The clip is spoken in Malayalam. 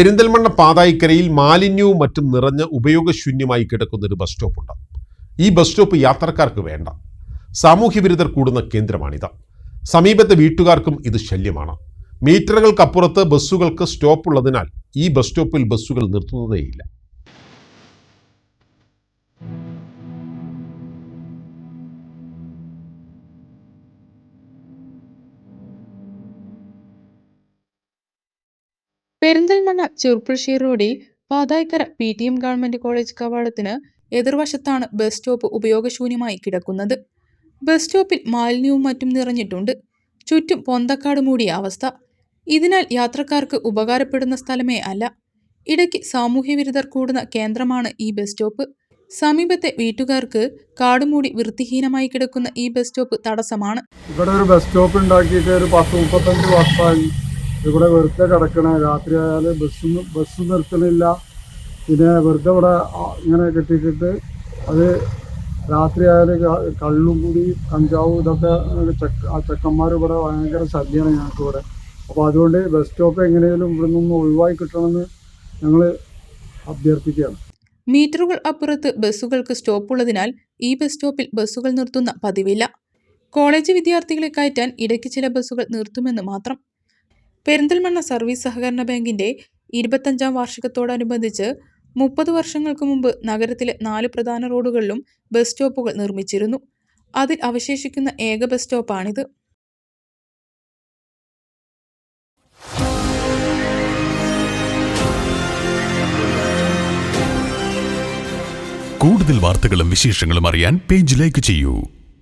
പെരിന്തൽമണ്ണ പാതായിക്കരയിൽ മാലിന്യവും മറ്റും നിറഞ്ഞ ഉപയോഗശൂന്യമായി കിടക്കുന്ന ഒരു ബസ് സ്റ്റോപ്പുണ്ട്. ഈ ബസ് സ്റ്റോപ്പ് യാത്രക്കാർക്ക് വേണ്ട. സാമൂഹ്യ വിരുദ്ധർ കൂടുന്ന കേന്ദ്രമാണിത്. സമീപത്തെ വീട്ടുകാർക്കും ഇത് ശല്യമാണ്. മീറ്ററുകൾക്കപ്പുറത്ത് ബസ്സുകൾക്ക് സ്റ്റോപ്പ് ഉള്ളതിനാൽ ഈ ബസ് സ്റ്റോപ്പിൽ ബസ്സുകൾ നിർത്തുന്നതേയില്ല. പെരിന്തൽമണ്ണ ചെറുപ്പുഴശ്ശേരി റോഡിൽ Pathaikkara P T M government college കവാടത്തിന് എതിർവശത്താണ് ബസ് സ്റ്റോപ്പ് ഉപയോഗശൂന്യമായി കിടക്കുന്നത്. ബസ് സ്റ്റോപ്പിൽ മാലിന്യവും മറ്റും നിറഞ്ഞിട്ടുണ്ട്. ചുറ്റും പൊന്തക്കാട് മൂടിയ അവസ്ഥ. ഇതിനാൽ യാത്രക്കാർക്ക് ഉപകാരപ്പെടുന്ന സ്ഥലമേ അല്ല. ഇടയ്ക്ക് സാമൂഹ്യവിരുദ്ധർ കൂടുന്ന കേന്ദ്രമാണ് ഈ ബസ് സ്റ്റോപ്പ്. സമീപത്തെ വീട്ടുകാർക്ക് കാടുമൂടി വൃത്തിഹീനമായി കിടക്കുന്ന ഈ ബസ് സ്റ്റോപ്പ് തടസ്സമാണ്. ഇവിടെ ഒരു ബസ് സ്റ്റോപ്പ് ഉണ്ടാക്കിയിട്ട് ഒരു പത്ത് മുപ്പത്തഞ്ച് വർഷമായി. ഇവിടെ വെറുതെ കിടക്കണേ. രാത്രി ആയാൽ ബസ് ബസ് നിർത്തണില്ല. പിന്നെ വെറുതെ ഇവിടെ ഇങ്ങനെ കെട്ടിയിട്ടിട്ട് അത് രാത്രി ആയാൽ കള്ളും കൂടി കഞ്ചാവും ഇതൊക്കെ ചെക്ക ആ ചെക്കന്മാർ ഇവിടെ ഭയങ്കര ശല്യമാണ് ഞങ്ങൾക്ക് ഇവിടെ. അപ്പോൾ അതുകൊണ്ട് ബസ് സ്റ്റോപ്പ് എങ്ങനെയും ഇവിടെ നിന്ന് ഒഴിവായി കിട്ടണമെന്ന് ഞങ്ങൾ അഭ്യർത്ഥിക്കുകയാണ്. മീറ്ററുകൾ അപ്പുറത്ത് ബസ്സുകൾക്ക് സ്റ്റോപ്പ് ഉള്ളതിനാൽ ഈ ബസ് സ്റ്റോപ്പിൽ ബസ്സുകൾ നിർത്തുന്ന പതിവില്ല. കോളേജ് വിദ്യാർത്ഥികളെ കയറ്റാൻ ഇടയ്ക്ക് ചില ബസ്സുകൾ നിർത്തുമെന്ന് മാത്രം പെരിന്തൽമണ്ണ സർവീസ് സഹകരണ ബാങ്കിന്റെ ഇരുപത്തഞ്ചാം വാർഷികത്തോടനുബന്ധിച്ച് മുപ്പത് വർഷങ്ങൾക്ക് മുമ്പ് നഗരത്തിലെ നാല് പ്രധാന റോഡുകളിലും ബസ് സ്റ്റോപ്പുകൾ നിർമ്മിച്ചിരുന്നു. അതിൽ അവശേഷിക്കുന്ന ഏക ബസ് സ്റ്റോപ്പാണിത്. കൂടുതൽ വാർത്തകളും വിശേഷങ്ങളും അറിയാൻ പേജ് ലൈക്ക് ചെയ്യൂ.